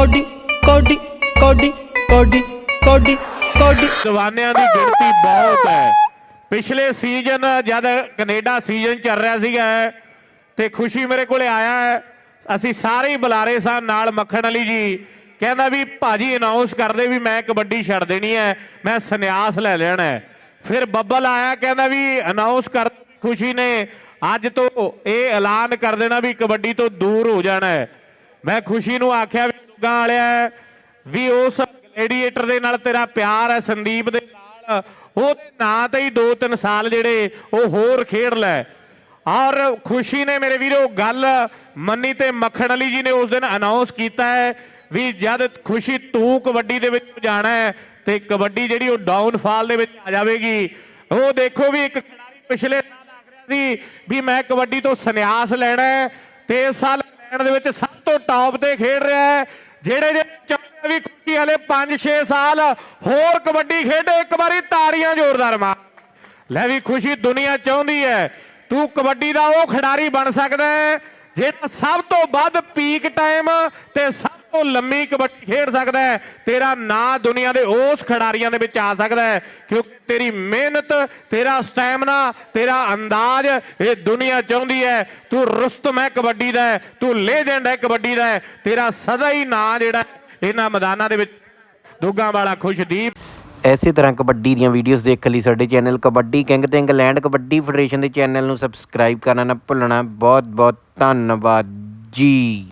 Cody ਕੋਡੀ ਕੋਡੀ ਕੋਡੀ ਕੋਡੀ ਕੋਡੀ। ਦੀਵਾਨਿਆਂ ਦੀ ਗਿਣਤੀ ਬਹੁਤ ਹੈ। ਪਿਛਲੇ ਸੀਜ਼ਨ ਜਦ ਕੈਨੇਡਾ ਸੀਜ਼ਨ ਚੱਲ ਰਿਹਾ ਸੀਗਾ ਤੇ ਖੁਸ਼ੀ ਮੇਰੇ ਕੋਲੇ ਆਇਆ ਹੈ। ਅਸੀਂ ਸਾਰੇ ਹੀ ਬੁਲਾਰੇ ਸਾਂ ਨਾਲ ਮੱਖਣ ਅਲੀ ਜੀ। ਕਹਿੰਦਾ ਵੀ ਭਾਜੀ ਅਨਾਉਂਸ ਕਰਦੇ ਵੀ ਮੈਂ ਕਬੱਡੀ ਛੱਡ ਦੇਣੀ ਹੈ, ਮੈਂ ਸੰਨਿਆਸ ਲੈ ਲੈਣਾ ਹੈ। ਫਿਰ ਬੱਬਲ ਆਇਆ, ਕਹਿੰਦਾ ਵੀ ਅਨਾਉਂਸ ਕਰ ਖੁਸ਼ੀ ਨੇ, ਅੱਜ ਤੋਂ ਇਹ ਐਲਾਨ ਕਰ ਦੇਣਾ ਵੀ ਕਬੱਡੀ ਤੋਂ ਦੂਰ ਹੋ ਜਾਣਾ ਹੈ। ਮੈਂ ਖੁਸ਼ੀ ਨੂੰ ਆਖਿਆ ਵੀ ਵਾਲਿਆ ਵੀ ਉਸ ਗਲੈਡੀਏਟਰ ਦੇ ਨਾਲ ਤੇਰਾ ਪਿਆਰ ਹੈ, ਸੰਦੀਪ ਦੇ ਨਾਲ। ਉਹਦੇ ਨਾਂ ਤੇ ਹੀ 2-3 ਸਾਲ ਜਿਹੜੇ ਉਹ ਹੋਰ ਖੇਡ ਲੈ। ਔਰ ਖੁਸ਼ੀ ਨੇ ਮੇਰੇ ਵੀਰੋ, ਗੱਲ ਮੰਨੀ ਤੇ ਮੱਖਣ ਅਲੀ ਜੀ ਨੇ ਉਸ ਦਿਨ ਅਨਾਉਂਸ ਕੀਤਾ ਹੈ ਵੀ ਜਦ ਖੁਸ਼ੀ ਤੂੰ ਕਬੱਡੀ ਦੇ ਵਿੱਚ ਜਾਣਾ ਹੈ ਤੇ ਕਬੱਡੀ ਜਿਹੜੀ ਉਹ ਡਾਊਨਫਾਲ ਦੇ ਵਿੱਚ ਆ ਜਾਵੇਗੀ। ਉਹ ਦੇਖੋ ਵੀ ਇੱਕ ਖਿਡਾਰੀ ਪਿਛਲੇ ਸਾਲ ਆਖ ਰਿਹਾ ਸੀ ਵੀ ਮੈਂ ਕਬੱਡੀ ਤੋਂ ਸੰਨਿਆਸ ਲੈਣਾ ਹੈ ਤੇ ਇਸ ਸਾਲ ਇੰਗਲੈਂਡ ਦੇ ਵਿੱਚ ਸਭ ਤੋਂ ਟੌਪ ਤੇ ਖੇਡ ਰਿਹਾ ਹੈ। ਜਿਹੜੇ ਜੇ ਚਾਹੁੰਦੇ ਵੀ ਕੁੱਕੀ ਹਲੇ 5-6 ਸਾਲ ਹੋਰ ਕਬੱਡੀ ਖੇਡੇ, ਇੱਕ ਵਾਰੀ ਤਾੜੀਆਂ ਜ਼ੋਰਦਾਰ ਮਾਰ। ਲੈ ਵੀ ਖੁਸ਼ੀ ਦੁਨੀਆ ਚਾਹੁੰਦੀ ਹੈ। ਤੂੰ ਕਬੱਡੀ ਦਾ ਉਹ ਖਿਡਾਰੀ ਬਣ ਸਕਦਾ ਹੈ, ਜਿਹੜਾ ਸਭ ਤੋਂ ਵੱਧ ਪੀਕ ਟਾਈਮ ਤੇ ਸਭ ਤੋਂ ਲੰਮੀ ਕਬੱਡੀ ਖੇਡ ਸਕਦਾ ਹੈ ਤੇਰਾ ਨਾਂ ਦੁਨੀਆ ਦੇ ਉਸ ਖਿਡਾਰੀਆਂ ਦੇ ਵਿੱਚ ਆ ਸਕਦਾ ਹੈ ਕਿਉਂਕਿ ਤੇਰੀ ਮਿਹਨਤ ਤੇਰਾ ਸਟੈਮਨਾ ਤੇਰਾ ਅੰਦਾਜ਼ ਇਹ ਦੁਨੀਆ ਚਾਹੁੰਦੀ ਹੈ ਤੂੰ ਰੁਸਤਮ ਹੈ ਕਬੱਡੀ ਦਾ ਹੈ, ਤੂੰ ਲੈਜੈਂਡ ਹੈ ਕਬੱਡੀ ਦਾ ਤੇਰਾ ਸਦਾ ਹੀ ਨਾਂ ਜਿਹੜਾ ਇਹਨਾਂ ਮੈਦਾਨਾਂ ਦੇ ਵਿੱਚ ਦੁੱਗਾ ਵਾਲਾ ਖੁਸ਼ਦੀਪ। ਐਸੇ ਤਰ੍ਹਾਂ ਕਬੱਡੀ ਦੀਆਂ ਵੀਡੀਓਜ਼ ਦੇਖਣ ਲਈ ਸਾਡੇ ਚੈਨਲ ਕਬੱਡੀ ਕਿੰਗ ਤੇ ਇੰਗਲੈਂਡ ਕਬੱਡੀ ਫੈਡਰੇਸ਼ਨ ਦੇ ਚੈਨਲ ਨੂੰ ਸਬਸਕ੍ਰਾਈਬ ਕਰਨਾ ਨਾ ਭੁੱਲਣਾ। ਬਹੁਤ ਬਹੁਤ ਧੰਨਵਾਦ ਜੀ।